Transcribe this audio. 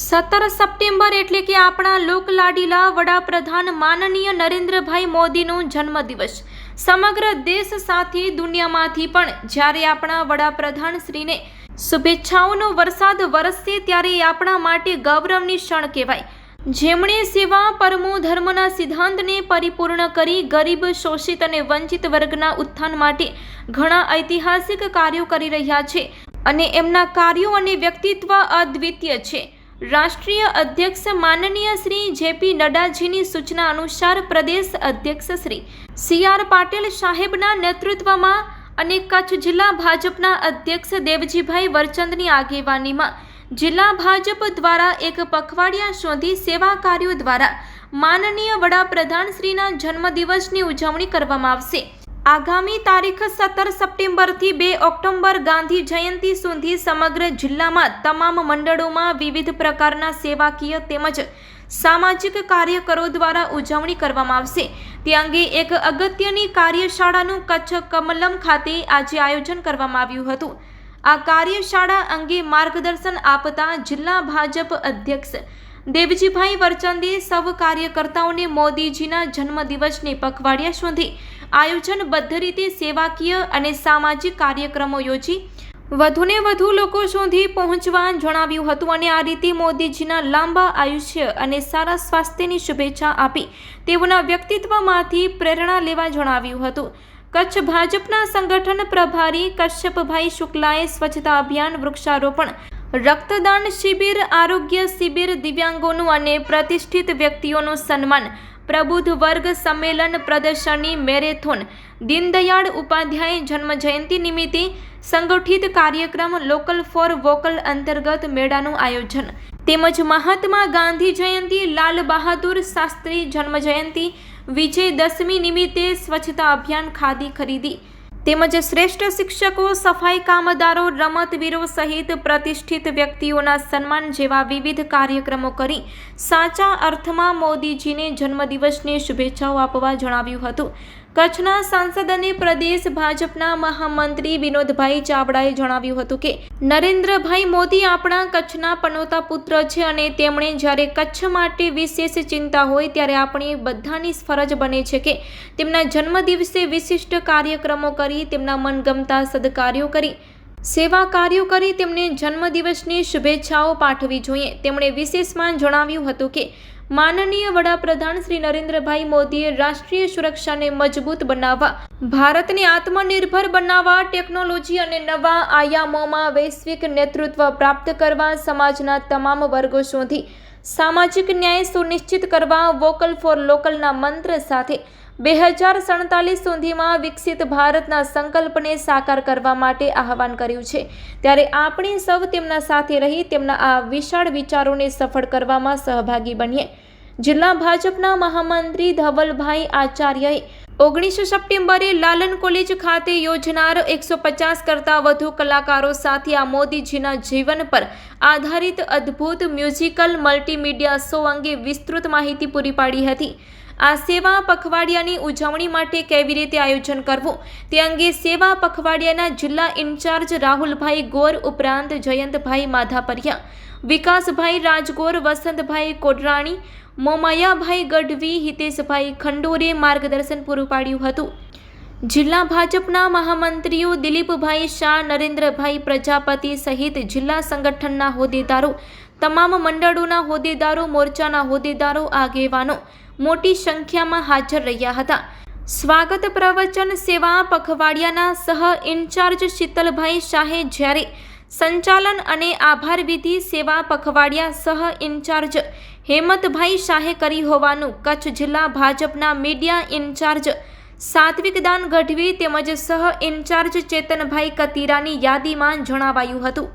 સત્તર સપ્ટેમ્બર એટલે કે આપણા લોકલાડીલા વડાપ્રધાન માનનીય નરેન્દ્રભાઈ મોદીનો જન્મદિવસ. સમગ્ર દેશ સાથે દુનિયામાંથી પણ જ્યારે આપણા વડાપ્રધાન શ્રીને શુભેચ્છાઓનો વરસાદ વરસશે ત્યારે આપણા માટે ગૌરવની ક્ષણ કહેવાય. જેમણે સેવા પરમો ધર્મના સિદ્ધાંતને પરિપૂર્ણ કરી ગરીબ, શોષિત અને વંચિત વર્ગના ઉત્થાન માટે ઘણા ઐતિહાસિક કાર્યો કરી રહ્યા છે. અને એમના કાર્યો અને વ્યક્તિત્વ અદ્વિતીય છે. રાષ્ટ્રીય અધ્યક્ષ માનનીય શ્રી જેપી નડ્ડાજીની સૂચના અનુસાર પ્રદેશ અધ્યક્ષ શ્રી સી આર પાટીલ સાહેબના નેતૃત્વમાં અને કચ્છ જિલ્લા ભાજપના અધ્યક્ષ દેવજીભાઈ વરચંદની આગેવાનીમાં જિલ્લા ભાજપ દ્વારા એક પખવાડિયા શોધી સેવા કાર્યો દ્વારા માનનીય વડાપ્રધાન શ્રીના જન્મદિવસની ઉજવણી કરવામાં આવશે. આગામી તારીખ સત્તર સપ્ટેમ્બરથી બે ઓક્ટોબર ગાંધી જયંતિ સુધી સમગ્ર જિલ્લામાં તમામ મંડળોમાં વિવિધ પ્રકારના સેવાકીય તેમજ સામાજિક કાર્યકરો દ્વારા ઉજવણી કરવામાં આવશે. તે અંગે એક અગત્યની કાર્યશાળાનું કચ્છ કમલમ ખાતે આજે આયોજન કરવામાં આવ્યું હતું. આ કાર્યશાળા અંગે માર્ગદર્શન આપતા જિલ્લા ભાજપ અધ્યક્ષ દેવજીભાઈ વરચંદે સૌ કાર્યકર્તાઓને મોદીજીના જન્મદિવસને પખવાડિયા સુધી આયોજનબદ્ધ રીતે સેવાકીય અને સામાજિક કાર્યક્રમો યોજી વધુને વધુ લોકો સુધી પહોંચવા જણાવ્યું હતું અને આ રીતે મોદીજીના લાંબા આયુષ્ય અને સારા સ્વાસ્થ્યની શુભેચ્છા આપી તેઓના વ્યક્તિત્વમાંથી પ્રેરણા લેવા જણાવ્યું હતું. કચ્છ ભાજપના સંગઠન પ્રભારી કશ્યપભાઈ શુક્લાએ સ્વચ્છતા અભિયાન વૃક્ષારોપણ રક્તદાન શિબિર, આરોગ્ય શિબિર, દિવ્યાંગોનું અને પ્રતિષ્ઠિત વ્યક્તિઓનું સન્માન, પ્રબુદ્ધ વર્ગ સંમેલન પ્રદર્શની મેરેથોન, દીનદયાળ ઉપાધ્યાય જન્મજયંતિ નિમિત્તે સંગઠિત કાર્યક્રમ લોકલ ફોર વોકલ અંતર્ગત મેળાનું આયોજન. તેમજ મહાત્મા ગાંધી જયંતિ, લાલ બહાદુર શાસ્ત્રી જન્મજયંતિ વિજયદશમી નિમિત્તે સ્વચ્છતા અભિયાન ખાદી ખરીદી. તેમજ શ્રેષ્ઠ શિક્ષકો, સફાઈ કામદારો, રમતવીરો સહિત પ્રતિષ્ઠિત વ્યક્તિઓના સન્માન જેવા વિવિધ કાર્યક્રમો કરી સાચા અર્થમાં મોદીજીને જન્મદિવસની શુભેચ્છાઓ આપવા જણાવ્યું હતું. કચ્છના સાંસદ અને પ્રદેશ ભાજપના મહામંત્રી વિનોદભાઈ ચાવડાએ જણાવ્યું હતું કે, નરેન્દ્રભાઈ મોદી આપણા કચ્છના પનોતા પુત્ર છે અને તેમણે જ્યારે કચ્છ માટે વિશેષ ચિંતા હોય ત્યારે આપણી બધાની ફરજ બને છે કે તેમના જન્મદિવસે વિશિષ્ટ કાર્યક્રમો કરી, તેમના મનગમતા સદકાર્યો કરી. સેવા કાર્યો કરી તેમને જન્મદિવસની શુભેચ્છાઓ પાઠવી જોઈએ. તેમણે વિશેષમાં જણાવ્યું હતું કે, માનનીય વડાપ્રધાન શ્રી નરેન્દ્રભાઈ મોદીએ રાષ્ટ્રીય સુરક્ષાને મજબૂત બનાવવા, ભારતને આત્મનિર્ભર બનાવવા, ટેકનોલોજી અને નવા આયામોમાં વૈશ્વિક નેતૃત્વ પ્રાપ્ત કરવા સમાજના તમામ વર્ગો સુધી સામાજિક ન્યાય સુનિશ્ચિત કરવા, વોકલ ફોર લોકલના મંત્ર સાથે બે હજાર સડતાલીસ સુધીમાં વિકસિત ભારતના સંકલ્પને સાકાર કરવા માટે આહવાન કર્યું છે. ત્યારે આપણે સૌ તેમના સાથે રહી તેમના આ વિશાળ વિચારોને સફળ કરવામાં સહભાગી બનીએ. જિલ્લા ભાજપના મહામંત્રી ધવલભાઈ આચાર્યએ ઓગણીસ સપ્ટેમ્બરે લાલન કોલેજ ખાતે યોજનાર એકસો પચાસ કરતાં વધુ કલાકારો સાથે આ મોદીજીના જીવન પર આધારિત અદ્ભુત મ્યુઝિકલ મલ્ટીમીડિયા શો અંગે વિસ્તૃત માહિતી પૂરી પાડી હતી. આ સેવા પખવાડિયાની ઉજવણી માટે કેવી રીતે આયોજન કરવું? તે અંગે સેવા પખવાડિયાના જિલ્લા ઇન્ચાર્જ રાહુલભાઈ ગોર ઉપરાંત જયંતભાઈ માધાપરિયા, વિકાસભાઈ રાજગોર, વસંતભાઈ કોડરાણી, મોમાયાભાઈ ગઢવી, હિતેશભાઈ ખંડોરે માર્ગદર્શન પૂરું પાડ્યું હતું. જિલ્લા ભાજપના મહામંત્રીઓ દિલીપભાઈ શાહ, નરેન્દ્રભાઈ પ્રજાપતિ સહિત જિલ્લા સંગઠનના હોદ્દેદારો, તમામ મંડળોના હોદ્દેદારો, મોરચાના હોદ્દેદારો, આગેવાનો મોટી સંખ્યામાં હાજર રહ્યા હતા. સ્વાગત પ્રવચન સેવા પખવાડિયાના સહ ઇન્ચાર્જ શીતલભાઈ શાહે જ્યારે સંચાલન અને આભાર વિધિ સેવા પખવાડિયા સહ ઇન્ચાર્જ હેમંતભાઈ શાહે કરી હોવાનું કચ્છ જિલ્લા ભાજપના મીડિયા ઇન્ચાર્જ સાત્વિક દાન ગઢવી તેમજ સહ ઇન્ચાર્જ ચેતનભાઈ કતીરાની યાદીમાં જણાવાયું હતું.